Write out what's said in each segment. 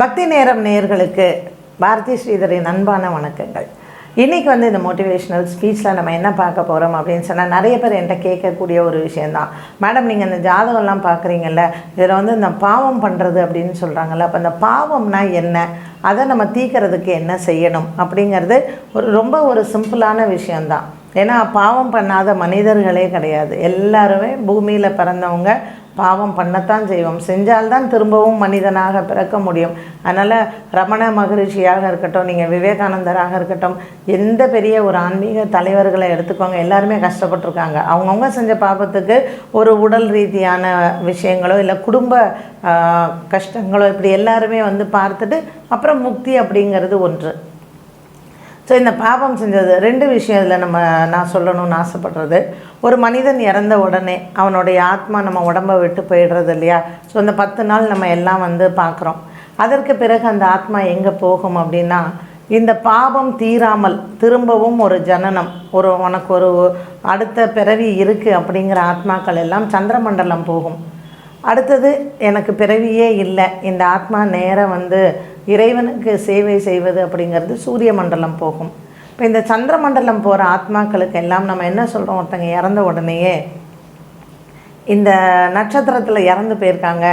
பக்தி நேரம் நேர்களுக்கு பாரதி ஸ்ரீதரின் அன்பான வணக்கங்கள். இன்றைக்கி வந்து இந்த மோட்டிவேஷ்னல் ஸ்பீச்சில் நம்ம என்ன பார்க்க போகிறோம் அப்படின்னு சொன்னால் நிறைய பேர் என்கிட்ட கேட்கக்கூடிய ஒரு விஷயந்தான் மேடம் நீங்கள் இந்த ஜாதகம்லாம் பார்க்குறீங்கல்ல இதில் வந்து இந்த பாவம் பண்ணுறது அப்படின்னு சொல்கிறாங்கல்ல அப்போ இந்த பாவம்னா என்ன? அதை நம்ம தீக்கிறதுக்கு என்ன செய்யணும்? அப்படிங்கிறது ஒரு ரொம்ப ஒரு சிம்பிளான விஷயந்தான் ஏன்னா பாவம் பண்ணாத மனிதர்களே கிடையாது. எல்லாருமே பூமியில் பிறந்தவங்க பாவம் பண்ணத்தான் செய்வோம். செஞ்சால்தான் திரும்பவும் மனிதனாக பிறக்க முடியும். அதனால் ரமண மகரிஷியாக இருக்கட்டும் நீங்கள் விவேகானந்தராக இருக்கட்டும் எந்த பெரிய ஒரு ஆன்மீக தலைவர்களை எடுத்துக்கோங்க எல்லாருமே கஷ்டப்பட்டிருக்காங்க. அவங்கவுங்க செஞ்ச பாபத்துக்கு ஒரு உடல் ரீதியான விஷயங்களோ இல்லை குடும்ப கஷ்டங்களோ இப்படி எல்லாருமே வந்து பார்த்துட்டு அப்புறம் முக்தி அப்படிங்கிறது ஒன்று. ஸோ இந்த பாவம் செஞ்சது ரெண்டு விஷயம் இதில் நம்ம நான் சொல்லணும்னு ஆசைப்படுறது. ஒரு மனிதன் இறந்த உடனே அவனுடைய ஆத்மா நம்ம உடம்பை விட்டு போயிடுறது இல்லையா? ஸோ அந்த பத்து நாள் நம்ம எல்லாம் வந்து பார்க்குறோம். அதற்கு பிறகு அந்த ஆத்மா எங்கே போகும் அப்படின்னா இந்த பாவம் தீராமல் திரும்பவும் ஒரு ஜனனம் ஒரு உனக்கு ஒரு அடுத்த பிறவி இருக்குது அப்படிங்கிற ஆத்மாக்கள் எல்லாம் சந்திரமண்டலம் போகும். அடுத்தது எனக்கு பிறவியே இல்லை. இந்த ஆத்மா நேராக வந்து இறைவனுக்கு சேவை செய்வது அப்படிங்கிறது சூரிய மண்டலம் போகும். இப்போ இந்த சந்திர மண்டலம் போகிற ஆத்மாக்களுக்கு எல்லாம் நம்ம என்ன சொல்கிறோம் ஒருத்தங்க இறந்த உடனேயே இந்த நட்சத்திரத்தில் இறந்து போயிருக்காங்க.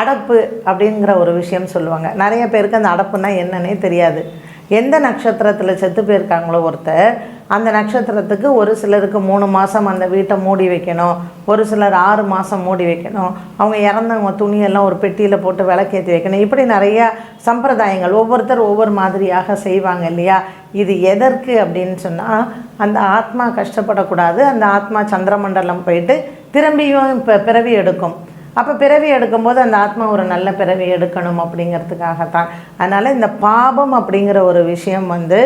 அடப்பு அப்படிங்கிற ஒரு விஷயம் சொல்லுவாங்க. நிறைய பேருக்கு அந்த அடப்புனா என்னன்னே தெரியாது. எந்த நட்சத்திரத்தில் செத்து போயிருக்காங்களோ ஒருத்தர் அந்த நட்சத்திரத்துக்கு ஒரு சிலருக்கு மூணு மாதம் அந்த வீட்டை மூடி வைக்கணும் ஒரு சிலர் ஆறு மாதம் மூடி வைக்கணும். அவங்க இறந்தவங்க துணியெல்லாம் ஒரு பெட்டியில் போட்டு விளக்கேற்றி வைக்கணும். இப்படி நிறையா சம்பிரதாயங்கள் ஒவ்வொருத்தர் ஒவ்வொரு மாதிரியாக செய்வாங்க இல்லையா? இது எதற்கு அப்படின்னு சொன்னால் அந்த ஆத்மா கஷ்டப்படக்கூடாது. அந்த ஆத்மா சந்திரமண்டலம் போயிட்டு திரும்பியும் இப்போ பிறவி எடுக்கும். அப்போ பிறவி எடுக்கும்போது அந்த ஆத்மா ஒரு நல்ல பிறவி எடுக்கணும் அப்படிங்கிறதுக்காகத்தான். அதனால் இந்த பாபம் அப்படிங்கிற ஒரு விஷயம் வந்து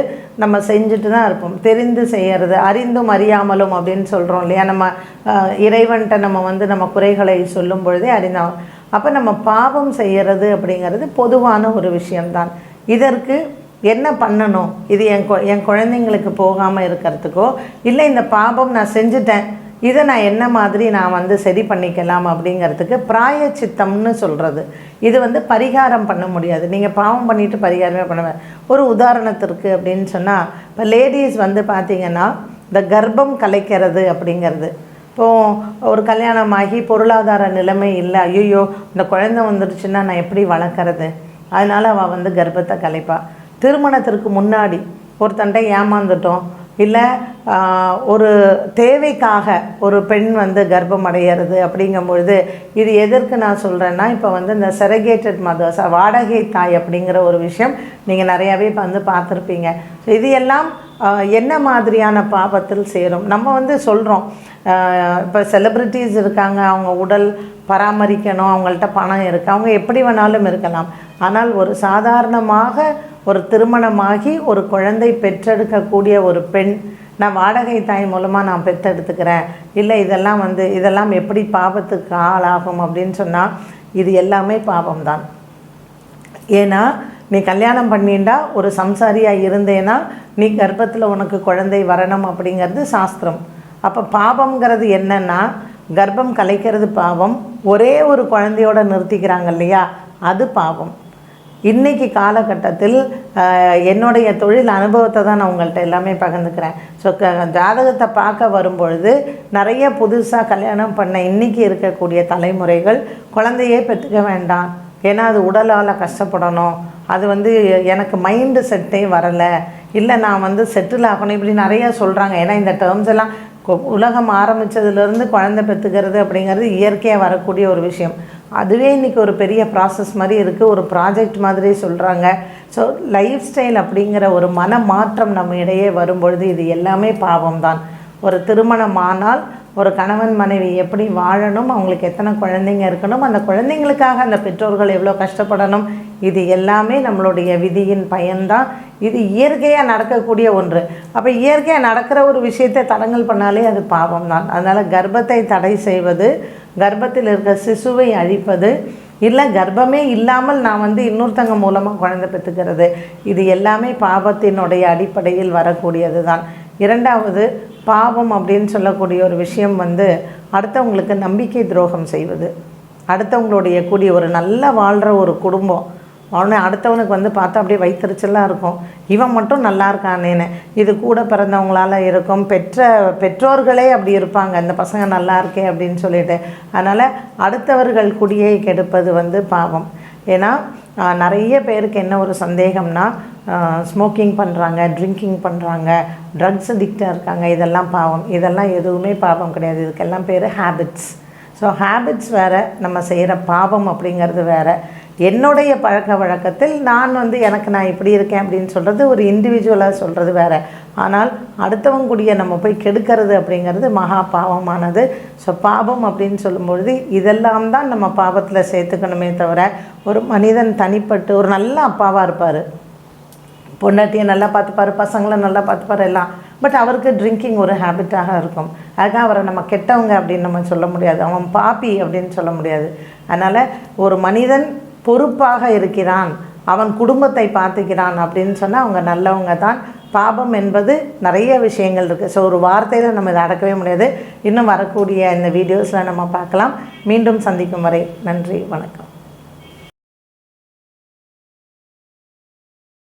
நம்ம செஞ்சுட்டு தான் இருப்போம். தெரிந்து செய்யறது அறிந்தும் அறியாமலும் அப்படின்னு சொல்கிறோம் இல்லையா? நம்ம இறைவன்கிட்ட நம்ம வந்து நம்ம குறைகளை சொல்லும் பொழுதே அறிந்தோம் அப்போ நம்ம பாபம் செய்கிறது அப்படிங்கிறது பொதுவான ஒரு விஷயம்தான். இதற்கு என்ன பண்ணணும்? இது என் கொ என் குழந்தைங்களுக்கு போகாமல் இருக்கிறதுக்கோ இல்லை இந்த பாபம் நான் செஞ்சுட்டேன் இதை நான் என்ன மாதிரி நான் வந்து சரி பண்ணிக்கலாம் அப்படிங்கிறதுக்கு பிராய சித்தம்னு சொல்கிறது இது வந்து பரிகாரம் பண்ண முடியாது. நீங்கள் பாவம் பண்ணிட்டு பரிகாரமே பண்ணுவேன் ஒரு உதாரணத்திற்கு அப்படின்னு சொன்னால் இப்போ லேடிஸ் வந்து பார்த்திங்கன்னா இந்த கர்ப்பம் கலைக்கிறது அப்படிங்கிறது. இப்போது ஒரு கல்யாணமாகி பொருளாதார நிலைமை இல்லை ஐயோ இந்த குழந்தை வந்துடுச்சுன்னா நான் எப்படி வளர்க்குறது? அதனால் அவள் வந்து கர்ப்பத்தை கலைப்பாள் திருமணத்திற்கு முன்னாடி ஒருத்தன்ட்ட ஏமாந்துட்டோம். இல்லை ஒரு தேவைக்காக ஒரு பெண் வந்து கர்ப்பம் அடையிறது அப்படிங்கும்பொழுது இது எதற்கு நான் சொல்கிறேன்னா இப்போ வந்து இந்த செரகேட்டட் மதர்ஸ் வாடகை தாய் அப்படிங்கிற ஒரு விஷயம் நீங்கள் நிறையாவே இப்போ வந்து பார்த்துருப்பீங்க. இது எல்லாம் என்ன மாதிரியான பாவத்தில் சேரும்? நம்ம வந்து சொல்கிறோம் இப்போ செலிப்ரிட்டிஸ் இருக்காங்க அவங்க உடல் பராமரிக்கணும் அவங்கள்ட்ட பணம் இருக்குது அவங்க எப்படி வேணாலும் இருக்கலாம். ஆனால் ஒரு சாதாரணமாக ஒரு திருமணமாகி ஒரு குழந்தை பெற்றெடுக்கக்கூடிய ஒரு பெண் நான் வாடகை தாய் மூலமாக நான் பெற்றெடுத்துக்கிறேன். இல்லை இதெல்லாம் வந்து இதெல்லாம் எப்படி பாவத்துக்கு ஆளாகும் அப்படின்னு சொன்னால் இது எல்லாமே பாவம்தான். ஏன்னா நீ கல்யாணம் பண்ணிண்டா ஒரு சம்சாரியாக இருந்தேன்னா நீ கர்ப்பத்தில் உனக்கு குழந்தை வரணும் அப்படிங்கிறது சாஸ்திரம். அப்போ பாவம்ங்கிறது என்னன்னா கர்ப்பம் கலைக்கிறது பாவம் ஒரே ஒரு குழந்தையோட நிறுத்திக்கிறாங்க இல்லையா அது பாவம். இன்னைக்கு காலகட்டத்தில் என்னுடைய தொழில் அனுபவத்தை தான் நான் உங்கள்கிட்ட எல்லாமே பகிர்ந்துக்கிறேன். ஸோ க ஜாதகத்தை பார்க்க வரும்பொழுது நிறைய புதுசாக கல்யாணம் பண்ண இன்னைக்கு இருக்கக்கூடிய தலைமுறைகள் குழந்தையே பெற்றுக்க வேண்டாம். ஏன்னா அது உடலால் கஷ்டப்படணும். அது வந்து எனக்கு மைண்டு செட்டே வரலை. இல்லை நான் வந்து செட்டில் ஆகணும் இப்படி நிறையா சொல்கிறாங்க ஏன்னா இந்த டேர்ம்ஸ் எல்லாம் கொ- உலகம் ஆரம்பித்ததுலேருந்து குழந்தை பெற்றுக்கிறது அப்படிங்கிறது இயற்கையாக வரக்கூடிய ஒரு விஷயம். அதுவே இன்றைக்கி ஒரு பெரிய ப்ராசஸ் மாதிரி இருக்குது ஒரு ப்ராஜெக்ட் மாதிரி சொல்கிறாங்க ஸோ லைஃப் ஸ்டைல் அப்படிங்கிற ஒரு மன மாற்றம் நம்ம இடையே வரும்பொழுது இது எல்லாமே பாவம் தான் ஒரு திருமணம் ஆனால் ஒரு கணவன் மனைவி எப்படி வாழணும்? அவங்களுக்கு எத்தனை குழந்தைங்க இருக்கணும்? அந்த குழந்தைங்களுக்காக அந்த பெற்றோர்கள் எவ்வளோ கஷ்டப்படணும்? இது எல்லாமே நம்மளுடைய விதியின் பயன்தான். இது இயற்கையாக நடக்கக்கூடிய ஒன்று. அப்போ இயற்கையாக நடக்கிற ஒரு விஷயத்தை தடங்கல் பண்ணாலே அது பாவம் தான் அதனால் கர்ப்பத்தை தடை செய்வது கர்ப்பத்தில் இருக்க சிசுவை அழிப்பது இல்லை கர்ப்பமே இல்லாமல் நான் வந்து இன்னொருத்தங்க மூலமாக குழந்தை பெற்றுக்கிறது இது எல்லாமே பாவத்தினுடைய அடிப்படையில் வரக்கூடியது தான் இரண்டாவது பாவம் அப்படின்னு சொல்லக்கூடிய ஒரு விஷயம் வந்து அடுத்தவங்களுக்கு நம்பிக்கை துரோகம் செய்வது. அடுத்தவங்களுடைய கூடிய ஒரு நல்ல வாழ்கிற ஒரு குடும்பம். உடனே அடுத்தவனுக்கு வந்து பார்த்தா அப்படியே வைத்தறிச்சலாக இருக்கும். இவன் மட்டும் நல்லா இருக்கானேன்னு. இது கூட பிறந்தவங்களால இருக்கும். பெற்ற பெற்றோர்களே அப்படி இருப்பாங்க. இந்த பசங்க நல்லா இருக்கே அப்படின்னு சொல்லிட்டு. அதனால் அடுத்தவர்கள் குடியை கெடுப்பது வந்து பாவம். ஏன்னா நிறைய பேருக்கு என்ன ஒரு சந்தேகம்னா ஸ்மோக்கிங் பண்ணுறாங்க ட்ரிங்கிங் பண்ணுறாங்க ட்ரக்ஸ் அடிக்டாக இருக்காங்க. இதெல்லாம் பாவம். இதெல்லாம் எதுவுமே பாவம் கிடையாது. இதுக்கெல்லாம் பேர் ஹேபிட்ஸ் ஸோ ஹேபிட்ஸ் வேறு நம்ம செய்கிற பாவம் அப்படிங்கிறது வேறு. என்னுடைய பழக்க வழக்கத்தில் நான் வந்து எனக்கு நான் இப்படி இருக்கேன் அப்படின்னு சொல்கிறது ஒரு இண்டிவிஜுவலாக சொல்கிறது வேறு. ஆனால் அடுத்தவங்க கூடிய நம்ம போய் கெடுக்கிறது அப்படிங்கிறது மகா பாவமானது. ஸோ பாவம் அப்படின்னு சொல்லும்பொழுது இதெல்லாம் தான் நம்ம பாவத்தில் சேர்த்துக்கணுமே தவிர ஒரு மனிதன் தனிப்பட்டு ஒரு நல்ல அப்பாவாக இருப்பார். பொண்டாட்டியை நல்லா பார்த்துப்பாரு பசங்களை நல்லா பார்த்துப்பாரு எல்லாம். பட் அவருக்கு ட்ரிங்கிங் ஒரு ஹேபிட்டாக இருக்கும். அதுக்காக அவரை நம்ம கெட்டவங்க அப்படின்னு நம்ம சொல்ல முடியாது. அவன் பாப்பி அப்படின்னு சொல்ல முடியாது. அதனால் ஒரு மனிதன் பொறுப்பாக இருக்கிறான். அவன் குடும்பத்தை பார்த்துக்கிறான் அப்படின்னு சொன்னால் அவங்க நல்லவங்க தான். பாபம் என்பது நிறைய விஷயங்கள் இருக்குது ஸோ ஒரு வார்த்தையில் நம்ம இதை அடக்கவே முடியாது. இன்னும் வரக்கூடிய இந்த வீடியோஸில் நம்ம பார்க்கலாம். மீண்டும் சந்திக்கும் வரை நன்றி வணக்கம்.